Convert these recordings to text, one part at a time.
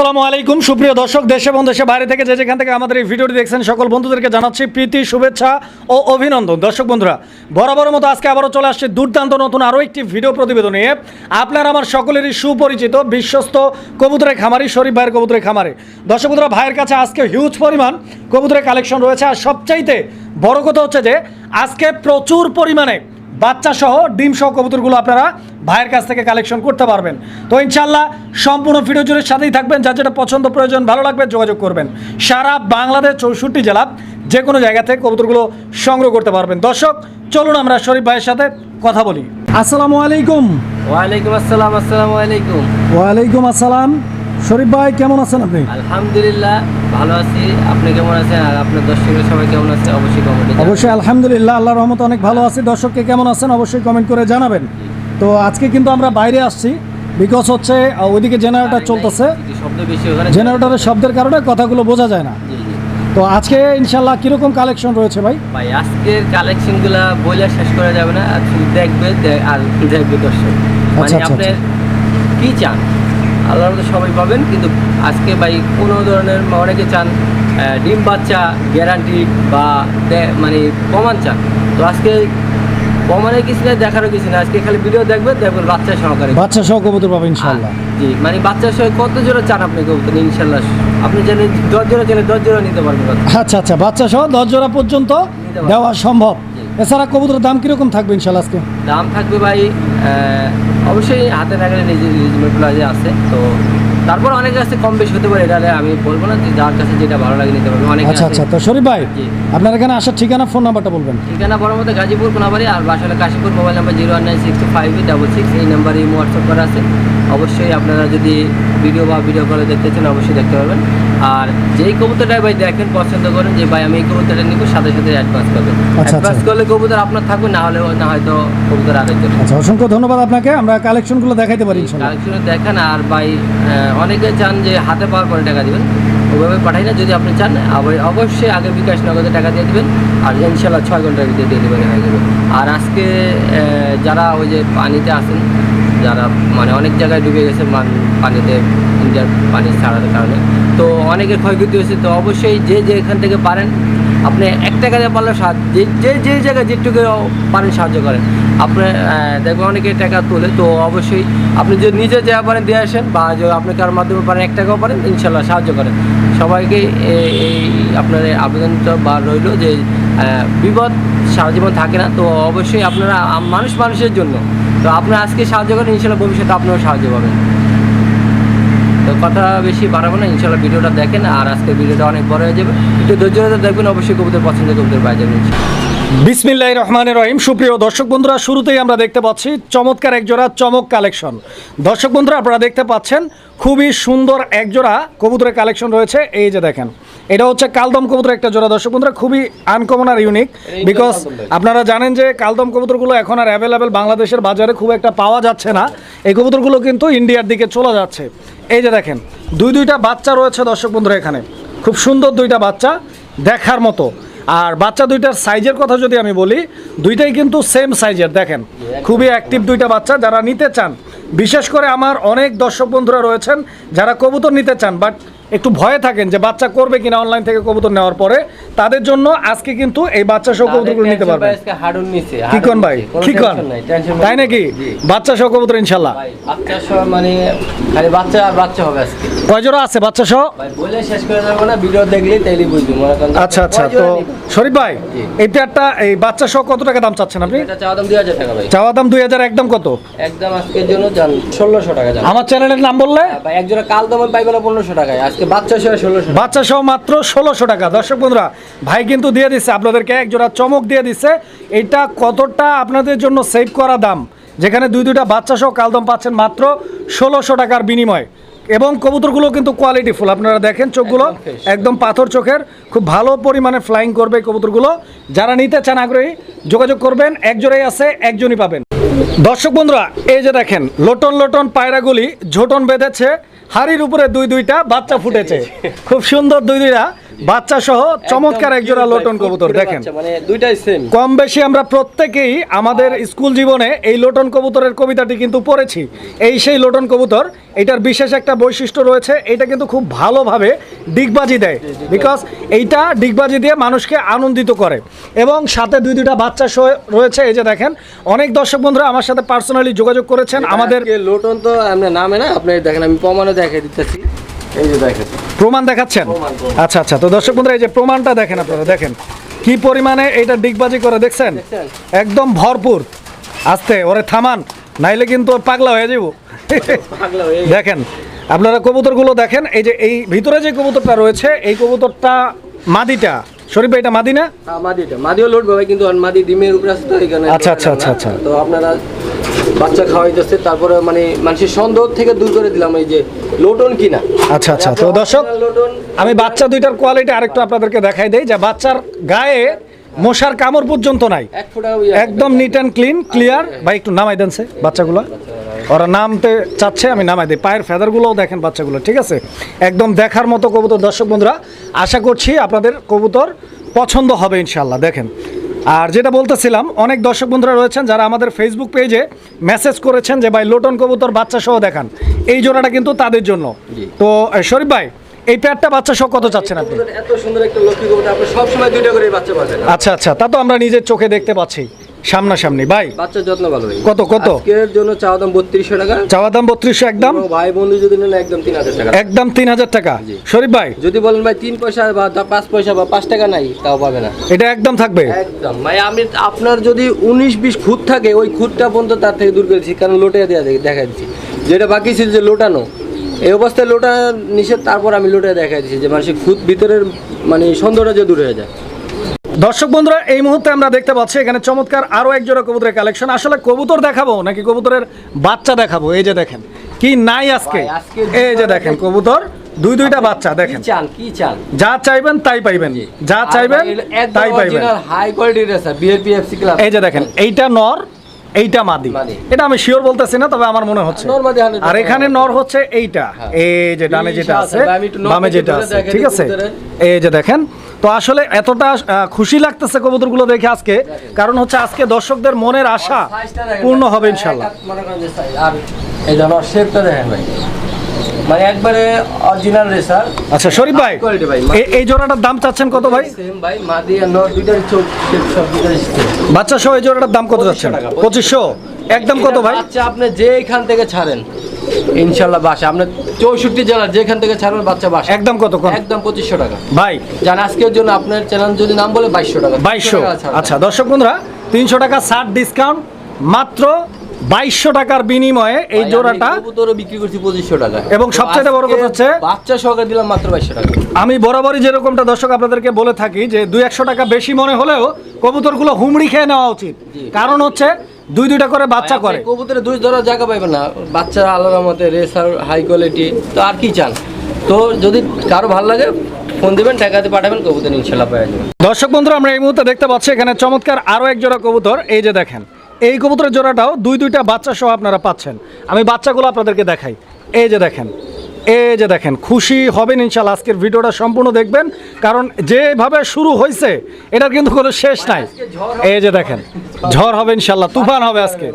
আসসালামু আলাইকুম। সুপ্রিয় দর্শক, দেশে এবং দেশে বাইরে থেকে যে যেখান থেকে আমাদের এই ভিডিওটি দেখছেন, সকল বন্ধুদেরকে জানাচ্ছি প্রীতি, শুভেচ্ছা ও অভিনন্দন। দর্শক বন্ধুরা বরাবর মতো আজকে আবারও চলে আসছে দুর্দান্ত নতুন আরও একটি ভিডিও প্রতিবেদন নিয়ে। আপনার আমার সকলেরই সুপরিচিত, বিশ্বস্ত কবুতরের খামারি, শরীফ ভাইয়ের কবুতরের খামারে। দর্শক বন্ধুরা, ভাইয়ের কাছে আজকে হিউজ পরিমাণ কবুতরের কালেকশন রয়েছে। আর সবচাইতে বড় কথা হচ্ছে যে, আজকে প্রচুর পরিমাণে বাচ্চা সহ ডিম সহ কবুতরগুলো আপনারা ভাইয়ের কাছ থেকে কালেকশন করতে পারবেন। তো ইনশাল্লাহ সম্পূর্ণ ভিডিও জুড়ে সাথেই থাকবেন। যার যেটা পছন্দ প্রয়োজন ভালো লাগবে যোগাযোগ করবেন। সারা বাংলাদেশ চৌষট্টি জেলা যে কোনো জায়গা থেকে কবুতরগুলো সংগ্রহ করতে পারবেন। দর্শক চলুন আমরা শরীফ ভাইয়ের সাথে কথা বলি। আসসালামু আলাইকুম। ওয়ালাইকুম আসসালাম আসসালামু আলাইকুম। ওয়ালাইকুম আসসালাম। শরীফ ভাই কেমন আছেন আপনি? আলহামদুলিল্লাহ ভালো আছি। আপনি কেমন আছেন? আর আপনার দর্শকের সবাই কেমন আছে? অবশ্যই কমেন্টে অবশ্যই আলহামদুলিল্লাহ আল্লাহ রহমত অনেক ভালো আছি। দর্শককে কেমন আছেন? অবশ্যই কমেন্ট করে জানাবেন। তো আজকে কিন্তু আমরা বাইরে আসছি বিকজ হচ্ছে ওইদিকে জেনারেটর চলতেছে। জেনারেটরের শব্দের কারণে কথাগুলো বোঝা যায় না। তো আজকে ইনশাল্লাহ কীরকম কালেকশন রয়েছে ভাই? ভাই আজকের কালেকশনগুলা বইলে শেষ করা যাবে না। আর দেখবে আর দেখবে দর্শক। মানে আচ্ছা, আপনি কি চান? আল্লাহর মতো সবাই পাবেন। কিন্তু আজকে ভাই কোনো ধরনের অনেকে চান ডিম বাচ্চা গ্যারান্টি বা মানে প্রমাণ চান। তো আজকে প্রমাণের কিছু নেই দেখারও কিছু নেই। আজকে খালি ভিডিও দেখবেন দেখবেন বাচ্চা সহকারে। বাচ্চা সহ কবুতর পাবেন ইনশাল্লাহ জি মানে বাচ্চার সহ কত জোড়া চান আপনি কবুতর? ইনশাল্লাহ আপনি জানেন দশ জোড়া চাইলে দশ জোড়া নিতে পারবেন আচ্ছা আচ্ছা বাচ্চা সহ দশ জোড়া পর্যন্ত। দেওয়া সম্ভব। এছাড়া কবুতরের দাম কীরকম থাকবে ইনশাল্লাহ আজকে? দাম থাকবে ভাই অবশ্যই হাতে থাকলে নিজের রিজনেবল প্রাইজে আছে তো তারপর অনেক কাছে কম বেশি হতে পারে এটা আমি বলব না যে যার কাছে যেটা ভালো লাগে নিতে পারবে। অনেক আচ্ছা আচ্ছা। তো শরীফ ভাই আপনার এখানে আসার ঠিকানা ফোন নাম্বারটা বলবেন। ঠিকানা বড় মতো গাজীপুর কোনাবাড়ি আর বাসালে Kashipur mobile number zero one nine six two five double six এই নাম্বারে হোয়াটসঅ্যাপ করা আছে। অবশ্যই আপনারা যদি ভিডিও বা ভিডিও কলে দেখতে চান অবশ্যই দেখতে পারবেন। আর যেই কবুতরটাই ভাই দেখেন পছন্দ করেন যে ভাই আমি এই কবুতরটা নিব সাথে সাথে অ্যাডভান্স করবেন। আচ্ছা। অ্যাডভান্স করলে কবুতর আপনার থাকবে না হলে না হয়তো কবুতর আরেকজন আচ্ছা অসংখ্য ধন্যবাদ আপনাকে। আমরা কালেকশনগুলো দেখাইতে পারি কালেকশনে দেখেন আর ভাই অনেকে চান যে হাতে পাওয়ার পরে টাকা দিবেন। ওভাবে পাঠাই না যদি আপনি চান অবশ্যই আগে বিকাশ নগদে টাকা দিয়ে দিবেন আর ইনশাল্লাহ ছয় ঘণ্টার ভিতরে ডেলিভারি হয়ে যাবে। আর আজকে যারা ওই যে পানিতে আসেন যারা মানে অনেক জায়গায় ডুবে গেছে পানিতে ইন্ডিয়ার পানি ছাড়ার কারণে। তো অনেকের ক্ষয়ক্ষতি হয়েছে, তো অবশ্যই যে যে এখান থেকে পারেন, আপনি এক টাকা দিয়ে পারলে সাহায্য, যে যে জায়গায় যেটুকু পারেন সাহায্য করেন। আপনি দেখবেন অনেকে টাকা তোলে, তো অবশ্যই আপনি যদি নিজে যা পারেন দিয়ে আসেন, বা যে আপনি কারোর মাধ্যমে পারেন, এক টাকাও পারেন, ইনশাল্লাহ সাহায্য করেন। সবাইকে এই আপনার আবেদনটা বা রইল যে বিপদ সারা জীবন থাকে না, তো অবশ্যই আপনারা মানুষ মানুষের জন্য তো আপনারা আজকে সাহায্য করেন, ইনশাল্লাহ ভবিষ্যতে আপনিও সাহায্য পাবেন। তো কথা বেশি বাড়াবো না, ইনশাল্লাহ ভিডিওটা দেখেন আর আজকে ভিডিওটা অনেক বড় হয়ে যাবে। একটু ধৈর্য ধরে দেখবেন, অবশ্যই কবুতর পছন্দের কবুতর পাওয়া যাবে বিসমিল্লাহ রহমানের রহিম। সুপ্রিয় দর্শক বন্ধুরা, শুরুতেই আমরা দেখতে পাচ্ছি চমৎকার একজোড়া চমক কালেকশন। দর্শক বন্ধুরা, আপনারা দেখতে পাচ্ছেন, খুবই সুন্দর একজোড়া কবুতরের কালেকশন রয়েছে। এই যে দেখেন এটা হচ্ছে কালদম কবুতর একটা জোড়া। দর্শক বন্ধুরা খুবই আনকমন আর ইউনিক বিকজ আপনারা জানেন যে কালদম কবুতরগুলো এখন আর অ্যাভেলেবেল বাংলাদেশের বাজারে খুব একটা পাওয়া যাচ্ছে না। এই কবুতরগুলো কিন্তু ইন্ডিয়ার দিকে চলে যাচ্ছে। এই যে দেখেন দুই দুইটা বাচ্চা রয়েছে দর্শক বন্ধুরা এখানে। খুব সুন্দর দুইটা বাচ্চা দেখার মতো। আর বাচ্চা দুইটার সাইজের কথা যদি আমি বলি দুইটাই কিন্তু সেম সাইজের দেখেন খুবই অ্যাক্টিভ দুইটা বাচ্চা। যারা নিতে চান বিশেষ করে আমার অনেক দর্শক বন্ধুরা রয়েছেন যারা কবুতর নিতে চান বাট একটু ভয়ে থাকেন যে বাচ্চা করবে কিনা অনলাইন থেকে কবুতর নেওয়ার পরে তাদের জন্য আজকে কিন্তু এই বাচ্চা সহ কবুতরগুলো নিতে পারবেন। হাডুন নিচে কি কন ভাই? কি কন তাই নাকি? বাচ্চা সহ কবুতর ইনশাল্লাহ। বাচ্চা সহ মানে খালি বাচ্চা আর বাচ্চা হবে আজকে। কয় জোড়া আছে বাচ্চা সহ? বলে শেষ করে যাব না ভিডিও দেখলে তাইলে বুঝব আচ্ছা আচ্ছা তো শরীফ ভাই। এই পেয়ারটা এই বাচ্চা সহ কত টাকা দাম চাচ্ছেন আপনি? চাওয়া দাম দুই হাজার টাকা ভাই। চাওয়া দাম দুই হাজার একদম কত? একদম আজকের জন্য ষোলোশো টাকা আমার চ্যানেলের নাম বললে? ভাই এক জোড়া কাল দামে পাইবে না পনেরোশো টাকায় আজকে বাচ্চা সহ মাত্র ষোলোশো টাকা। দর্শক বন্ধুরা ভাই কিন্তু দিয়ে দিচ্ছে আপনাদেরকে এক জোড়া চমক দিয়ে দিচ্ছে এটা কতটা আপনাদের জন্য সেভ করা দাম? যেখানে দুই দুইটা বাচ্চা সহ কালদম পাচ্ছেন মাত্র ষোলোশো টাকার বিনিময়। এবং কবুতরগুলো কিন্তু কোয়ালিটি ফুল আপনারা দেখেন চোখগুলো একদম পাথর চোখের। খুব ভালো পরিমাণে ফ্লাইং করবে কবুতরগুলো। যারা নিতে চান আগ্রহী যোগাযোগ করবেন। এক জোড়াই আছে একজনই পাবেন। দর্শক বন্ধুরা এই যে দেখেন লোটন লোটন পায়রাগুলি ঝোটন বেঁধেছে। হাড়ির উপরে দুই দুইটা বাচ্চা ফুটেছে। খুব সুন্দর দুই দুইটা। বাচ্চা সহ চমৎকার একজোড়া এক লোটন কবুতর দেখেন। মানে কম বেশি আমরা প্রত্যেকেই আমাদের স্কুল জীবনে এই লোটন কবুতরের কবিতাটি কিন্তু পড়েছি। এই সেই লোটন কবুতর এটার বিশেষ একটা বৈশিষ্ট্য রয়েছে এটা কিন্তু খুব ভালোভাবে ডিগবাজি দেয়। বিকজ এইটা ডিগবাজি দিয়ে মানুষকে আনন্দিত করে। এবং সাথে দুই দুইটা বাচ্চা সহ রয়েছে এই যে দেখেন অনেক দর্শক বন্ধুরা আমার সাথে পার্সোনালি যোগাযোগ করেছেন। আমাদের লোটন তো নামে না আপনি দেখেন আমি প্রমাণও দেখে দিতেছি। এই যে দেখেন। প্রমাণ দেখাচ্ছেন। আচ্ছা আচ্ছা। তো দর্শক বন্ধুরা এই যে প্রমাণটা দেখেন আপনারা দেখেন। কি পরিমাণে এটা ডিগবাজি করে দেখছেন? একদম ভরপুর। আস্তে ওরে থামান নাইলে কিন্তু পাগলা হয়ে যাব। দেখেন আপনারা কবুতরগুলো দেখেন এই যে এই ভিতরে যে কবুতরটা রয়েছে এই কবুতরটা মাদিটা। শরীফ এটা মাদি না? হ্যাঁ, মাদিটা। মাদিও লোড ভাই কিন্তু মাদি ডিমের উপরে আছে তো এখানে আচ্ছা, আচ্ছা, আচ্ছা, আচ্ছা। তো আপনারা বাচ্চা খাওয়াইতেছে তারপরে মানে মানুষের সন্দেহ থেকে দূর করে দিলাম এই যে লোটন কিনা। আচ্ছা আচ্ছা। তো দর্শক আমি বাচ্চা দুইটার কোয়ালিটি আরেকটু আপনাদেরকে দেখাই দেই যে বাচ্চার গায়ে মশার কামড় পর্যন্ত নাই। ফুটা একদম নিট অ্যান্ড ক্লিন ক্লিয়ার ভাই একটু নামাই দেন সে বাচ্চাগুলো। ওরা নামতে চাচ্ছে আমি নামাই দিই। পায়ের ফেদারগুলোও দেখেন বাচ্চাগুলো ঠিক আছে? একদম দেখার মতো কবুতর। দর্শক বন্ধুরা আশা করছি আপনাদের কবুতর পছন্দ হবে ইনশাল্লাহ দেখেন আর যেটা বলতেছিলাম অনেক দর্শক বন্ধুরা রয়েছেন যারা আমাদের ফেসবুক পেজে মেসেজ করেছেন যে ভাই লোটন কবুতর বাচ্চা সহ দেখান। এই জোড়াটা কিন্তু তাদের জন্য। তো শরীফ ভাই এই প্যাডটা বাচ্চা সহ কত চাচ্ছেন আপনি? এত সুন্দর একটা লক্ষ্মী কবুতর আপনি সবসময় দুইটা করে বাচ্চা পাবেন আচ্ছা আচ্ছা তা তো আমরা নিজের চোখে দেখতে পাচ্ছি। সামনাসামনি ভাই। বাচ্চার যত্ন ভালো ভাই। কত, কত? আজকের জন্য চাওয়া দাম বত্রিশশো টাকা। চাওয়া দাম বত্রিশশো একদম? ভাই বন্ধু যদি নেন একদম তিন হাজার টাকা। একদম তিন হাজার টাকা। জি। শরীফ ভাই? যদি বলেন ভাই তিন পয়সা বা দা- পাঁচ পয়সা বা পাঁচ টাকা নাই তাও পাবে না। এটা একদম থাকবে? একদম। ভাই আমি আপনার যদি উনিশ বিশ খুঁত থাকে ওই খুঁতটা পর্যন্ত তার থেকে দূর করেছি কারণ লোটে দেওয়া দেখা দিচ্ছি যেটা বাকি ছিল যে লোটানো এই অবস্থায় লোটা নিষেধ তারপর আমি লোটে দেখা দিচ্ছি যে মানুষের খুঁত ভিতরের মানে সন্দেহটা যে দূর হয়ে যায়। দর্শক বন্ধুরা এই মুহূর্তে আমরা দেখতে পাচ্ছি এখানে চমৎকার আরও এক জোড়া কবুতরের কালেকশন আসলে কবুতর দেখাবো নাকি কবুতরের বাচ্চা দেখাবো? এই যে দেখেন কি নাই আজকে। এই যে দেখেন। কবুতর দুই দুইটা বাচ্চা দেখেন। চান কি চান? যা চাইবেন তাই পাইবেন যা চাইবেন তাই পাইবেন। হাই কোয়ালিটির স্যার বিএপিএফসি ক্লাব এই যে দেখেন এইটা নর এইটা মাদি। এটা আমি শিওর বলতেছি না তবে আমার মনে হচ্ছে। নর মাদি 100% আর এখানে নর হচ্ছে এইটা। হ্যাঁ। এই যে ডানে যেটা আছে বামে যেটা আছে ঠিক আছে? এই যে দেখেন তো আসলে এতটা খুশি লাগতেছে কবুতরগুলো দেখে আজকে। কারণ হচ্ছে আজকে দর্শকদের মনের আশা পূর্ণ হবে ইনশাআল্লাহ। ইনশাল্লাহ আর এই শেপটা দেখেন ভাই। মানে একবারে অরিজিনাল রেসার আচ্ছা শরীফ ভাই এই জোড়াটার দাম চাচ্ছেন কত ভাই? সেম ভাই মাদি আর নর দুইটার চোখ সব দুইটার বাচ্চা সহ এই জোড়াটার দাম কত টাকা, পঁচিশশো। একদম কত ভাই? বাচ্চা আপনি যেখান থেকে ছাড়েন ইনশাল্লাহ বাসা। আপনি চৌষট্টি জেলার যেখান থেকে ছাড়বেন বাচ্চা বাসা। একদম কত একদম পঁচিশশো টাকা। ভাই। জান আজকের জন্য আপনার চ্যানেল যদি নাম বলে বাইশশো টাকা। বাইশশো। আচ্ছা দর্শক বন্ধুরা তিনশো টাকা ষাট ডিসকাউন্ট মাত্র বাইশশো টাকার বিনিময়ে এই জোড়াটা কবুতরও বিক্রি করছি পঁচিশশো টাকা। এবং সবচাইতে বড় কথা হচ্ছে- বাচ্চা সহকারে দিলাম মাত্র বাইশশো টাকা। আমি বরাবরই যেরকমটা দর্শক আপনাদেরকে বলে থাকি যে দুই একশো টাকা বেশি মনে হলেও কবুতরগুলো হুমড়ি খেয়ে নেওয়া উচিত। কারণ হচ্ছে দুই দুইটা করে বাচ্চা করে। কবুতরে দুই ধরার জায়গা পাইবেন না। বাচ্চার আলাদা মতে রেসার হাই কোয়ালিটি তো আর কি চান? তো যদি কারও ভালো লাগে ফোন দিবেন টাকাতে পাঠাবেন কবুতর ইনশাল্লাহ পাওয়া যাবে। দর্শক বন্ধুরা আমরা এই মুহূর্তে দেখতে পাচ্ছি এখানে চমৎকার আরও এক জোড়া কবুতর। এই যে দেখেন এই কবুতরের জোড়াটাও দুই দুইটা বাচ্চা সহ আপনারা পাচ্ছেন। আমি বাচ্চাগুলো আপনাদেরকে দেখাই। এই যে দেখেন, এই যে দেখেন, খুশি হবেন ইনশাল্লাহ আজকের ভিডিওটা সম্পূর্ণ দেখবেন, কারণ যেভাবে শুরু হয়েছে, এটার কিন্তু কোনো শেষ নাই। এই যে দেখেন, ঝড় হবে ইনশাল্লাহ তুফান হবে আজকে।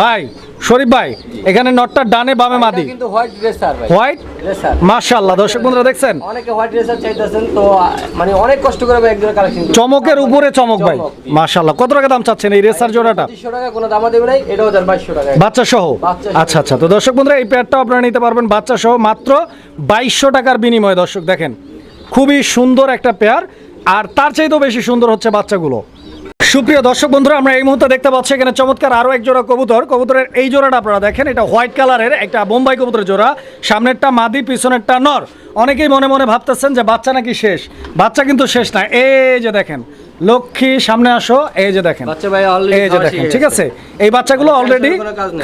ভাই শরীফ ভাই এখানে নটটা ডানে বামে মাদি। কিন্তু হোয়াইট রেসার ভাই। হোয়াইট রেসার মাশাল্লাহ দর্শক বন্ধুরা দেখছেন? অনেকে হোয়াইট রেসার চাইতেছেন তো মানে অনেক কষ্ট করে ভাই কালেকশন চমকের উপরে চমক ভাই। চমক। মাশাল্লাহ কত টাকা দাম চাচ্ছেন এই রেসার জোড়াটা? পঁচিশশো টাকা কোনো দামা দেবে নাই এটাও দেন বাইশশো টাকা বাচ্চা সহ? আচ্ছা আচ্ছা তো দর্শক বন্ধুরা এই প্যাডটাও আপনারা নিতে পারবেন বাচ্চা সহ মাত্র বাইশশো টাকার বিনিময়ে দর্শক দেখেন। খুবই সুন্দর একটা পেয়ার আর তার চাইতেও বেশি সুন্দর হচ্ছে বাচ্চাগুলো। সুপ্রিয় দর্শক বন্ধুরা, আমরা এই মুহূর্তে দেখতে পাচ্ছি এখানে চমৎকার আরও এক জোড়া কবুতর। কবুতরের এই জোড়াটা আপনারা দেখেন, এটা হোয়াইট কালারের একটা বোম্বাই কবুতরের জোড়া। সামনেরটা মাদি, পিছনেরটা নর। অনেকেই মনে মনে ভাবতেছেন যে বাচ্চা নাকি শেষ। বাচ্চা কিন্তু শেষ না। এই যে দেখেন লক্ষ্মী সামনে আসো। এই যে দেখেন। এই যে দেখেন ঠিক আছে? এই বাচ্চাগুলো অলরেডি।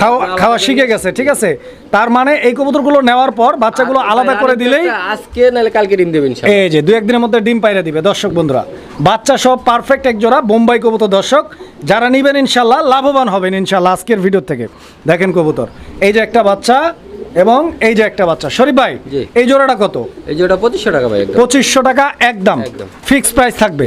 খাওয়া খাওয়া শিখে গেছে ঠিক আছে? তার মানে এই কবুতরগুলো নেওয়ার পর বাচ্চাগুলো আলাদা করে দিলেই আজকে নাহলে কালকে ডিম দেবেন এই যে দু একদিনের মধ্যে ডিম পাইরা দিবে দর্শক বন্ধুরা। বাচ্চা সব পারফেক্ট এক জোড়া বোম্বাই কবুতর দর্শক। যারা নিবেন ইনশাল্লাহ লাভবান হবেন ইনশাল্লাহ আজকের ভিডিও থেকে। দেখেন কবুতর। এই যে একটা বাচ্চা এবং এই যে একটা বাচ্চা। শরীফ ভাই এই জোড়াটা কত? এই ওটা পঁচিশশো টাকা ভাই একদম। পঁচিশশো টাকা একদম। একদম। ফিক্স প্রাইস থাকবে।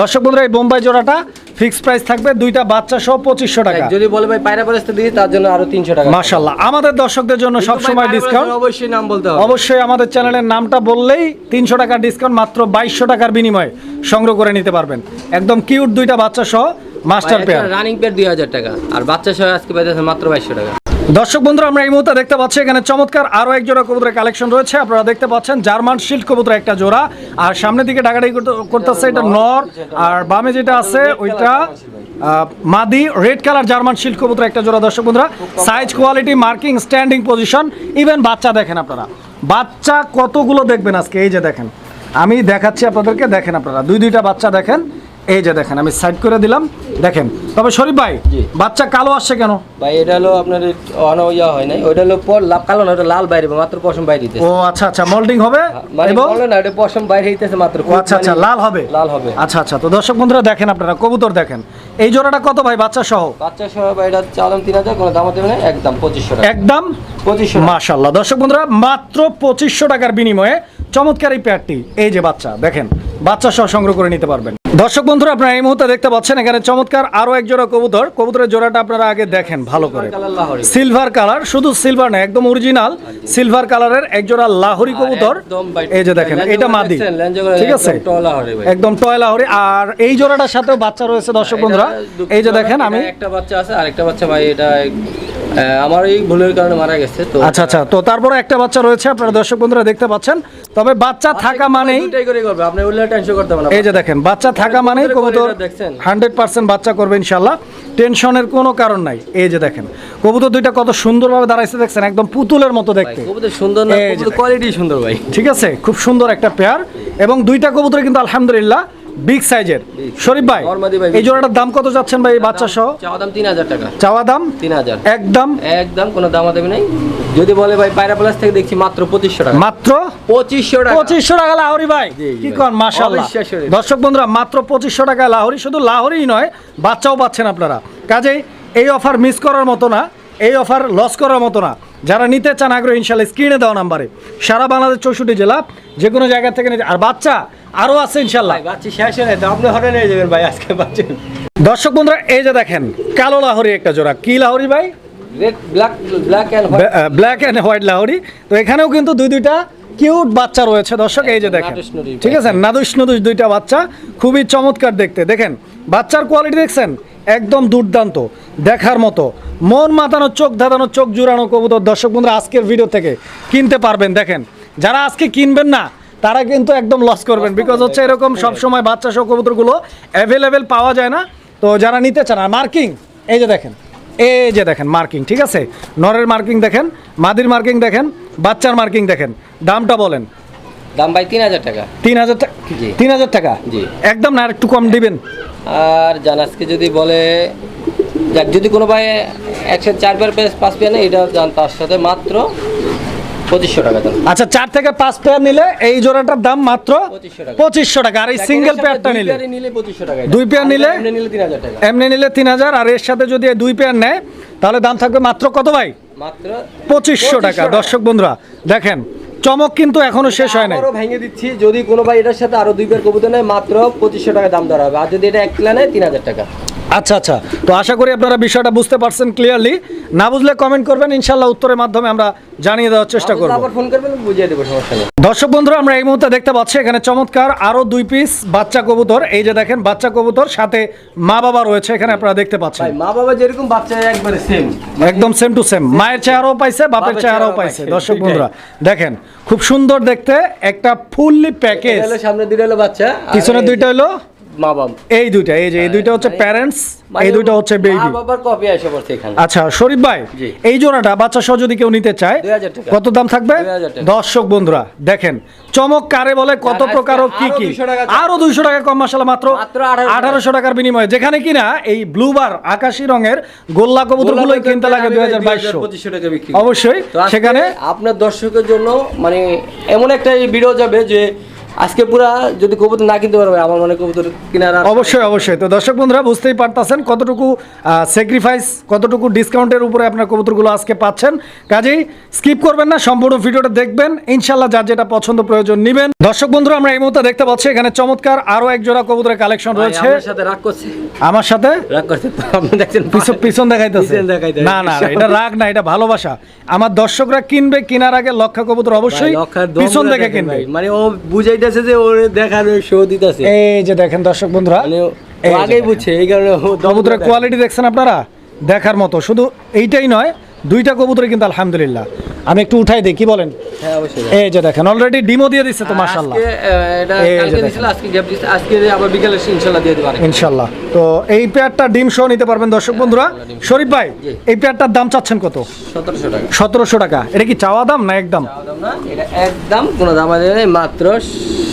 দর্শক বন্ধুরা এই বোম্বাই জোড়াটা ফিক্স প্রাইস থাকবে দুইটা বাচ্চা সহ পঁচিশশো টাকা। যদি বলে ভাই পায়রা পরিস্থিতি দিই তার জন্য আরও তিনশো টাকা। মাশাল্লাহ আমাদের দর্শকদের জন্য সব সময় ডিসকাউন্ট অবশ্যই নাম বলতে হবে। অবশ্যই আমাদের চ্যানেলের নামটা বললেই তিনশো টাকার ডিসকাউন্ট মাত্র বাইশশো টাকার বিনিময়ে সংগ্রহ করে নিতে পারবেন। একদম কিউট দুইটা বাচ্চা সহ মাস্টার পেয়ার রানিং পেয়ার দুই হাজার টাকা। আর বাচ্চা সহ আজকে পাইতেছে মাত্র বাইশশো টাকা। দর্শক বন্ধুরা, আমরা এই মুহূর্তে দেখতে পাচ্ছি এখানে চমৎকার আরও এক জোড়া কবুতরের কালেকশন রয়েছে। আপনারা দেখতে পাচ্ছেন জার্মান শিল্ড কবুতর একটা জোড়া। আর সামনের দিকে ডাকাডাকি করতেছে এটা নর। আর বামে যেটা আছে, ওইটা মাদি রেড কালার জার্মান শিল্ড কবুতর একটা জোড়া। দর্শক বন্ধুরা size quality marking standing position even বাচ্চা দেখেন আপনারা। বাচ্চা কতগুলো দেখবেন আজকে? এই যে দেখেন। আমি দেখাচ্ছি আপনাদেরকে, দেখেন আপনারা। দুই দুইটা বাচ্চা দেখেন। এই যে দেখেন আমি সাইড করে দিলাম। দেখেন তবে শরীফ ভাই বাচ্চা কালো আসছে কেন? ভাই এটা হলো আপনার অন ইয়া হয় নাই ওইটা হলো পর লাভ কালো না ওটা লাল বাইরে মাত্র পশম বাইরে দিতেছে ও আচ্ছা আচ্ছা মোল্ডিং হবে? মানে এবং? না ওটা পশম বাইরে হইতেছে মাত্র আচ্ছা আচ্ছা লাল হবে? লাল হবে। আচ্ছা আচ্ছা তো দর্শক বন্ধুরা দেখেন আপনারা কবুতর দেখেন। এই জোড়াটা কত ভাই বাচ্চা সহ বাচ্চা সহ ভাই এটা তিন হাজার কোনো দাম দেবে না একদম পঁচিশশো টাকা। একদম? পঁচিশশো মাশাল্লাহ দর্শক বন্ধুরা মাত্র পঁচিশশো টাকার বিনিময়ে চমৎকার এই পেয়ারটি এই যে বাচ্চা দেখেন বাচ্চা সহ সংগ্রহ করে নিতে পারবেন। দর্শক বন্ধুরা আপনারা এই মুহূর্তে দেখতে পাচ্ছেন এখানে চমৎকার আরও এক জোড়া কবুতর। কবুতরের জোড়াটা আপনারা আগে দেখেন ভালো করে। সিলভার কালার শুধু সিলভার না একদম অরিজিনাল সিলভার কালারের এক জোড়া লাহোরি কবুতর। এই যে দেখেন এটা মাদি। ঠিক আছে? একদম টয় লাহোরি। আর এই জোড়াটার সাথেও বাচ্চা রয়েছে দর্শক বন্ধুরা। এই যে দেখেন আমি। একটা বাচ্চা আছে আর একটা বাচ্চা ভাই এটা আমার এই ভুলের কারণে মারা গেছে তো আচ্ছা আচ্ছা তো তারপরে একটা বাচ্চা রয়েছে আপনারা দর্শক বন্ধুরা দেখতে পাচ্ছেন। তবে বাচ্চা থাকা মানেই এই যে দেখেন বাচ্চা থাকা মানেই কবুতর হান্ড্রেড পার্সেন্ট বাচ্চা করবে ইনশাল্লাহ টেনশনের কোনো কারণ নাই। এই যে দেখেন কবুতর দুইটা কত সুন্দরভাবে দাঁড়াইছে দেখছেন একদম পুতুলের মতো দেখতে। সুন্দর। কোয়ালিটি সুন্দর ভাই। ঠিক আছে খুব সুন্দর একটা পেয়ার এবং দুইটা কবুতর কিন্তু আলহামদুলিল্লাহ বিগ সাইজের শরীফ ভাই এই জোড়াটার দাম কত যাচ্ছেন ভাই এই বাচ্চা সহ? চাওয়া দাম তিন হাজার টাকা। চাওয়া দাম? তিন হাজার। একদম? একদম কোনো দাম দেবে নাই। যদি বলে ভাই পায়রা প্লাস থেকে দেখছি মাত্র পঁচিশশো টাকা। মাত্র? পঁচিশশো টাকা। পঁচিশশো টাকা লাহোরি ভাই। কি। কন মাশাল্লাহ দর্শক বন্ধুরা মাত্র পঁচিশশো টাকা লাহোরি শুধু লাহোরিই নয় বাচ্চাও পাচ্ছেন আপনারা। কাজেই এই অফার মিস করার মতো না এই অফার লস করার মতো না। যারা নিতে চান আগ্রহ ইনশাল্লাহ স্ক্রিনে দেওয়া নাম্বারে। সারা বাংলাদেশ চৌষট্টি জেলা যে কোনো জায়গা থেকে নিতে আর বাচ্চা আরও আছে ইনশাল্লাহ বাচ্চা শেষ হয়ে তো আপনি হরে নিয়ে যাবেন ভাই আজকে বাচ্চা। দর্শক বন্ধুরা এই যে দেখেন কালো লাহোরি একটা জোড়া। কি লাহোরি ভাই? Black black and white black and white Lahori. তো এখানেও কিন্তু দুই দুইটা কিউট বাচ্চা রয়েছে দর্শক এই যে দেখেন। ঠিক আছে নাদুস নদুস দুইটা বাচ্চা খুবই চমৎকার দেখতে। দেখেন বাচ্চার কোয়ালিটি দেখছেন? একদম দুর্দান্ত দেখার মতো। মন মাতানো চোখ ধাঁধানো চোখ জুড়ানো কবুতর। দর্শক বন্ধুরা আজকের ভিডিও থেকে কিনতে পারবেন। দেখেন যারা আজকে কিনবেন না তারা কিন্তু একদম লস করবেন বিকজ হচ্ছে এরকম সব সময় বাচ্চা সহ কবুতরগুলো অ্যাভেলেবেল পাওয়া যায় না। তো যারা নিতে চান আর মার্কিং এই যে দেখেন এই যে দেখেন মার্কিং ঠিক আছে? নরের মার্কিং দেখেন মাদির মার্কিং দেখেন বাচ্চার মার্কিং দেখেন দামটা বলেন। দাম ভাই তিন হাজার টাকা। তিন হাজার টাকা জি। তিন হাজার টাকা? জি। একদম না একটু কম দিবেন। আর জানাসকে যদি বলে যাক যদি কোনো ভাই একসাথে চার পেয়ার পেস পাঁচ পেয়ার নেই এটা তার সাথে মাত্র পঁচিশশো টাকা দাম। আচ্ছা চার থেকে পাঁচ পেয়ার নিলে এই জোড়াটার দাম মাত্র পঁচিশশো টাকা। আর এই সিঙ্গেল পেয়ারটা নিলে? দুই পেয়ার নিলে? এমনি নিলে তিন হাজার টাকা। এমনি নিলে তিন হাজার আর এর সাথে যদি দুই পেয়ার নেয় তাহলে দাম থাকবে মাত্র কত ভাই? মাত্র পঁচিশশো টাকা। দর্শক বন্ধুরা দেখেন চমক কিন্তু এখনও শেষ হয় নাই। ভেঙে দিচ্ছি। যদি কোনো ভাই এটার সাথে আরও দুই পেয়ার কবুতর নেয় মাত্র পঁচিশশো টাকা দাম ধরা হবে। আর যদি এটা এক কিলা নেয় তিন হাজার টাকা। আচ্ছা আচ্ছা। তো আশা করি আপনারা বিষয়টা বুঝতে পারছেন ক্লিয়ারলি না বুঝলে কমেন্ট করবেন ইনশাল্লাহ উত্তরের মাধ্যমে আমরা জানিয়ে দেওয়ার চেষ্টা করব। আবার ফোন করবেন বুঝিয়ে দেবো সমস্যা নেই। দর্শক বন্ধুরা আমরা এই মুহূর্তে দেখতে পাচ্ছি এখানে চমৎকার আরও দুই পিস বাচ্চা কবুতর। এই যে দেখেন বাচ্চা কবুতর সাথে মা বাবা রয়েছে এখানে আপনারা দেখতে পাচ্ছেন। মা বাবা যেরকম বাচ্চা একবারে সেম একদম সেম টু সেম মায়ের চেহারাও পাইছে বাপের চেহারাও পাইছে। দর্শক বন্ধুরা দেখেন খুব সুন্দর দেখতে একটা ফুললি প্যাকেজ সামনে দুইটা হলো বাচ্চা পিছনে দুইটা হলো মা বাবা। এই দুইটা এই যে এই দুইটা হচ্ছে প্যারেন্টস এই দুইটা হচ্ছে মা বাবার কপি এসে পড়ছে এখানে। আচ্ছা শরীফ ভাই এই জোড়াটা বাচ্চা সহ যদি কেউ নিতে চায় 2000 টাকা। কত দাম থাকবে? 2000 টাকা। দর্শক বন্ধুরা দেখেন চমক কারে বলে কত প্রকার ও কি আরও কি? 200 টাকা কম। আরও দুইশো টাকা কম মশলা মাত্র মাত্র 1800 আঠারোশো টাকার বিনিময়ে। যেখানে কিনা এই ব্লুবার আকাশি রঙের গোল্লা কবুতর গুলোই কিনতে লাগে দুই হাজার বাইশশো। বিক্রি অবশ্যই সেখানে আপনার দর্শকের জন্য মানে এমন একটা ভিডিও যাবে যে আজকে পুরা যদি কবুতর না কিনতে পারবে আমার মনে কবুতর কেনার অবশ্যই অবশ্যই। তো দর্শক বন্ধুরা বুঝতেই পারতাছেন কতটুকু স্যাক্রিফাইস কতটুকু ডিসকাউন্টের উপরে আপনার কবুতরগুলো আজকে পাচ্ছেন। কাজেই স্কিপ করবেন না সম্পূর্ণ ভিডিওটা দেখবেন ইনশাল্লাহ যার যেটা পছন্দ প্রয়োজন নেবেন। দর্শক বন্ধুরা আমরা এই মুহূর্তে দেখতে পাচ্ছি এখানে চমৎকার আরও এক জোড়া কবুতরের কালেকশন রয়েছে। আমার সাথে রাগ করছে। আমার সাথে? রাগ করছে আপনি দেখছেন পিছন পিছন দেখাইতেছে। না না এটা রাগ না এটা ভালোবাসা। আমার দর্শকরা কিনবে কেনার আগে লক্ষা কবুতর অবশ্যই পিছন দেখে কিনবে। মানে ও বুঝাইতেছে যে ওর দেখার শো দিতেছে। এই যে দেখেন দর্শক বন্ধুরা মানে আগেই বুঝছে এই কারণে কোয়ালিটি দেখছেন আপনারা? দেখার মতো শুধু এইটাই নয় দুইটা কবুতরে কিন্তু আলহামদুলিল্লাহ। আমি একটু উঠাই দিই কি বলেন। হ্যাঁ এই যে দেখেন অলরেডি ডিমো দিয়ে দিচ্ছে তো এটা আরেকটা। ইনশাল্লাহ তো এই পেয়ারটা ডিম সহ নিতে পারবেন দর্শক বন্ধুরা। শরীফ ভাই এই পেয়ারটার দাম চাচ্ছেন কত? সতেরোশো টাকা। এটা কি চাওয়া দাম না একদম? এটা একদম কোনো দাম মাত্র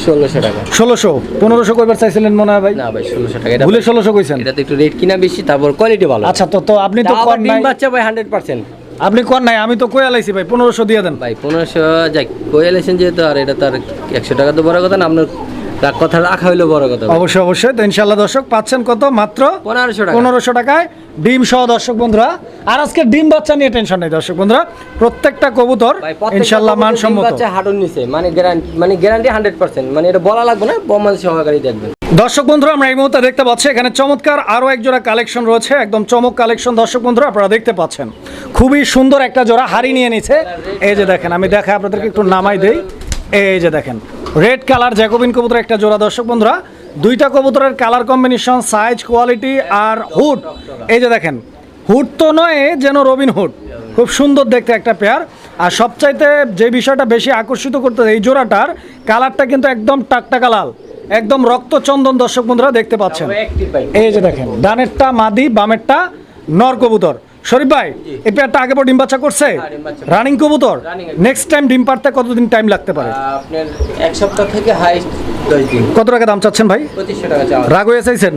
1600 টাকা। ষোলোশো। পনেরোশো কইবার চাইছিলেন মনে হয় ভাই? না ভাই 1600 টাকা। এটা ভুলে ষোলোশো কইছেন? এটাতে একটু রেট কিনা বেশি তারপর কোয়ালিটি ভালো। আচ্ছা তো তো আপনি তো বাচ্চা ভাই 100% আপনি কোন নাই, আমি তো কয়ে লাইছি ভাই, পনেরোশো দিয়ে দেন। ভাই, পনেরোশো যাই কোয়েলেশন যেহেতু, আর এটা তার একশো 100 টাকা তো বড় কথা না, আপনার রাগ কথা রাখা হইল বড় কথা। অবশ্যই অবশ্যই। তো ইনশাল্লাহ দর্শক পাচ্ছেন কত? মাত্র 1500 টাকা। পনেরোশো টাকায় ডিম সহ দর্শক বন্ধুরা। আর আজকে ডিম বাচ্চা নিয়ে টেনশন নেই দর্শক বন্ধুরা। প্রত্যেকটা কবুতর ইনশাল্লাহ মানসম্মত। বাচ্চা হাঁটুর নিচে মানে গ্যারান্টি মানে গ্যারান্টি 100% মানে এটা বলা লাগবে না প্রমাণ সহকারী দেখবেন দর্শক বন্ধুরা আমরা এই মুহূর্তে দেখতে পাচ্ছি এখানে চমৎকার আরও এক জোড়া কালেকশন রয়েছে একদম চমক কালেকশন দর্শক বন্ধুরা আপনারা দেখতে পাচ্ছেন। খুবই সুন্দর একটা জোড়া হাড়ি নিয়ে নিছে। এই যে দেখেন আমি দেখা আপনাদেরকে একটু নামাই দেই। এই যে দেখেন রেড কালার জ্যাকোবিন কবুতর একটা জোড়া। দর্শক বন্ধুরা দুইটা কবুতরের কালার কম্বিনেশন সাইজ কোয়ালিটি আর হুড। এই যে দেখেন হুড তো নয় যেন রবিন হুড। খুব সুন্দর দেখতে একটা পেয়ার আর সবচাইতে যে বিষয়টা বেশি আকর্ষিত করতে এই জোড়াটার কালারটা কিন্তু একদম টাকটাকা লাল একদম রক্তচন্দন দর্শক বন্ধুরা দেখতে পাচ্ছেন। এই যে দেখেন ডানেরটা মাদি বামেরটা নর কবুতর। শরীফ ভাই এই পেয়ারটা আগে পর ডিম বাচ্চা করছে? হ্যাঁ। রানিং কবুতর? নেক্সট টাইম ডিম পারতে কতদিন টাইম লাগতে পারে? আপনার এক সপ্তাহ থেকে হাইস্ট দিন। কত টাকা দাম চাচ্ছেন ভাই? পঁচিশশো টাকা রাগ হয়ে চাইছেন?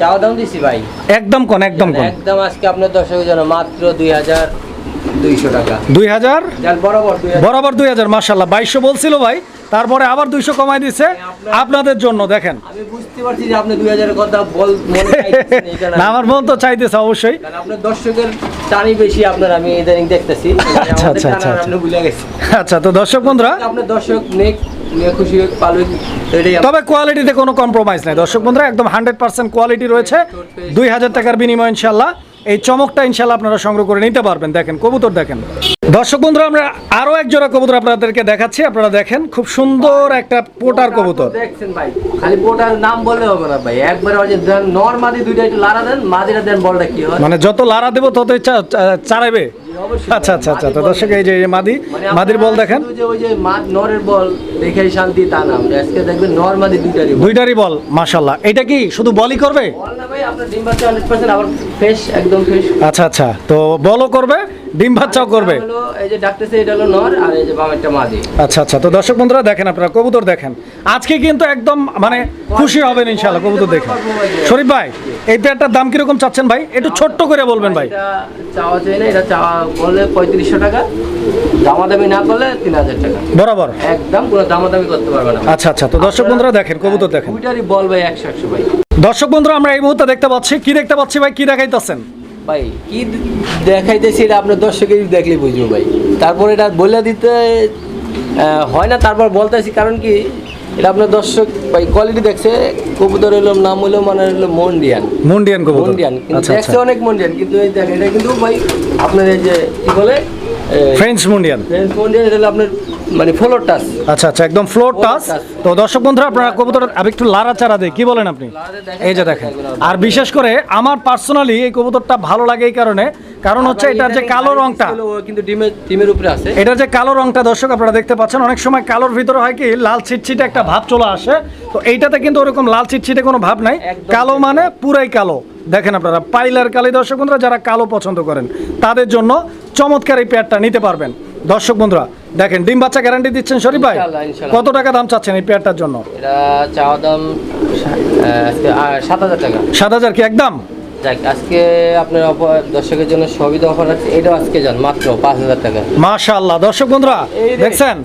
চাওয়া দাম দিছি ভাই। একদম কোন একদম কোন। একদম আজকে আপনার দর্শকের জন্য মাত্র দুই হাজার দুইশো টাকা। দুই হাজার? বরাবর দুই হাজার। বরাবর দুই হাজার মার্শাল্লাহ বাইশশো বলছিল ভাই তারপরে আবার দুইশো কমাই দিছে আপনাদের জন্য দেখেন। আমি বুঝতে পারছি যে আপনি দুই হাজারের কথা বল চাইতেছেন, এই কারণে। না আমার মন তো চাইতেছে অবশ্যই। আপনার দর্শকের টানই বেশি আপনার আমি ইদানিং দেখতেছি। আচ্ছা, আচ্ছা, আচ্ছা, আচ্ছা। তো দর্শক বন্ধুরা আপনার নেক তবে কোয়ালিটিতে কোনো কম্প্রোমাইজ নাই। দর্শক বন্ধুরা একদম হান্ড্রেড পার্সেন্ট কোয়ালিটি রয়েছে। দুই হাজার টাকার বিনিময় ইনশাল্লাহ এই চমকটা ইনশাল্লাহ আপনারা সংগ্রহ করে নিতে পারবেন। দেখেন কবুতর দেখেন। দর্শক বন্ধুরা আমরা আরও এক জোড়া কবুতর আপনাদেরকে দেখাচ্ছি। আপনারা দেখেন খুব সুন্দর একটা পোটার কবুতর। দেখছেন ভাই খালি পোটার নাম বললে হবে না ভাই। একবার ওই যে নরমাদি দুইটা একটু লারা দেন মাদিরা দেন বলটা কি হয়? মানে যত লারা দেব ততই চা- চা- চারাইবে অবশ্যই। আচ্ছা আচ্ছা আচ্ছা তো দর্শক এই যে মাদি মানে মাদির বল দেখেন। ওই যে নরের বল দেখে শান্তি তা না। আজকে দেখবেন নর মাদি দুইটারই বল। দুইটারই বল মাশাল্লাহ এটা কি শুধু বলই করবে? বল না ভাই আপনার ডিম বাচ্চা 100% আবার ফ্রেশ একদম ফ্রেশ আচ্ছা আচ্ছা তো বলও করবে। ডিম বাচ্চাও করবে? এই যে ডাকতেছে এটা হলো নর আর এই যে বামেরটা মাদি আচ্ছা আচ্ছা। তো দর্শক বন্ধুরা দেখেন আপনারা কবুতর দেখেন। আজকে কিন্তু একদম মানে খুশি হবেন ইনশাল্লাহ কবুতর দেখে। শরীফ ভাই এই পেয়ারটার দাম কীরকম চাচ্ছেন ভাই? একটু ছোট্ট করে বলবেন ভাই। চাওয়া চাই না এটা চাওয়া বললে পঁয়ত্রিশশো টাকা দামাদামি না করলে তিন হাজার টাকা। বরাবর? একদম কোনো দামাদামি করতে পারবে না। আচ্ছা আচ্ছা। তো দর্শক বন্ধুরা দেখেন কবুতর দেখেন। দুইটারই বল ভাই একশো একশো ভাই। দর্শক বন্ধুরা আমরা এই মুহূর্তে দেখতে পাচ্ছি কি দেখতে পাচ্ছি ভাই কি দেখাইতেছেন? ভাই কি দেখাইতেছি এটা আপনার দর্শকেরই দেখলে বুঝব ভাই। তারপর এটা বলে দিতে হয় না তারপর বলতেছি কারণ কি এটা আপনার দর্শক ভাই কোয়ালিটি দেখছে কবুতর হলো নাম হলো মানে হলো মন্ডিয়ান। মন্ডিয়ান কবুতর। মন্ডিয়ান কিন্তু আচ্ছা দেখছে আচ্ছা। অনেক মন্ডিয়ান কিন্তু এই দেখেন এটা কিন্তু ভাই আপনার এই যে কি বলে ফ্রেঞ্চ মন্ডিয়ান। ফ্রেঞ্চ মন্ডিয়ান এটা হলো আপনার মানে ফ্লোর টাচ আচ্ছা আচ্ছা একদম ফ্লোর টাচ তো দর্শক বন্ধুরা আপনারা কবুতর আমি একটু লারা চারা দেই। কি বলেন আপনি? এই যে দেখেন। আর বিশেষ করে আমার পার্সোনালি এই কবুতরটা ভালো লাগে এই কারণে। কারণ হচ্ছে এটার যে কালো রংটা কিন্তু ডিমের ডিমের উপরে আছে। এটার যে কালো রংটা দর্শক আপনারা দেখতে পাচ্ছেন অনেক সময় কালোর ভিতরে হয় কি লাল ছিটছিটে একটা ভাব চলে আসে। তো এইটাতে কিন্তু ওরকম লাল ছিটছিটে কোনো ভাব নাই। কালো মানে পুরাই কালো। দেখেন আপনারা পাইলার কালি দর্শক বন্ধুরা যারা কালো পছন্দ করেন তাদের জন্য চমৎকার এই পেয়ারটা নিতে পারবেন। দর্শক বন্ধুরা দেখেন ডিম বাচ্চা গ্যারান্টি দিচ্ছেন শরীফ ভাই। কত টাকা দাম চাচ্ছেন এই পেয়ারটার জন্য? এটা চাওয়া দাম সাত হাজার টাকা। সাত হাজার কি একদম? যাক আজকে আপনার দর্শকের জন্য সবই অফার আছে এটাও আজকে যান মাত্র পাঁচ হাজার টাকা। মাশাআল্লাহ দর্শক বন্ধুরা দেখছেন?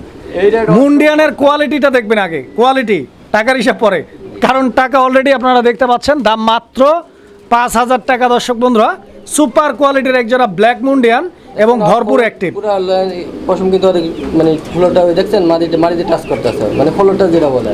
মুন্ডিয়ানের কোয়ালিটিটা দেখবেন আগে কোয়ালিটি টাকার হিসাব পরে। কারণ টাকা অলরেডি আপনারা দেখতে পাচ্ছেন দাম মাত্র পাঁচ হাজার টাকা দর্শক বন্ধুরা। সুপার কোয়ালিটির একজোড়া ব্ল্যাক মুন্ডিয়ান এবং ভরপুর অ্যাক্টিভ পুরো পশম কিন্তু মানে ফ্লোরটা দেখছেন মাটিতে মাটিতে টাচ করতেছে মানে ফ্লোরটা যেটা বলে।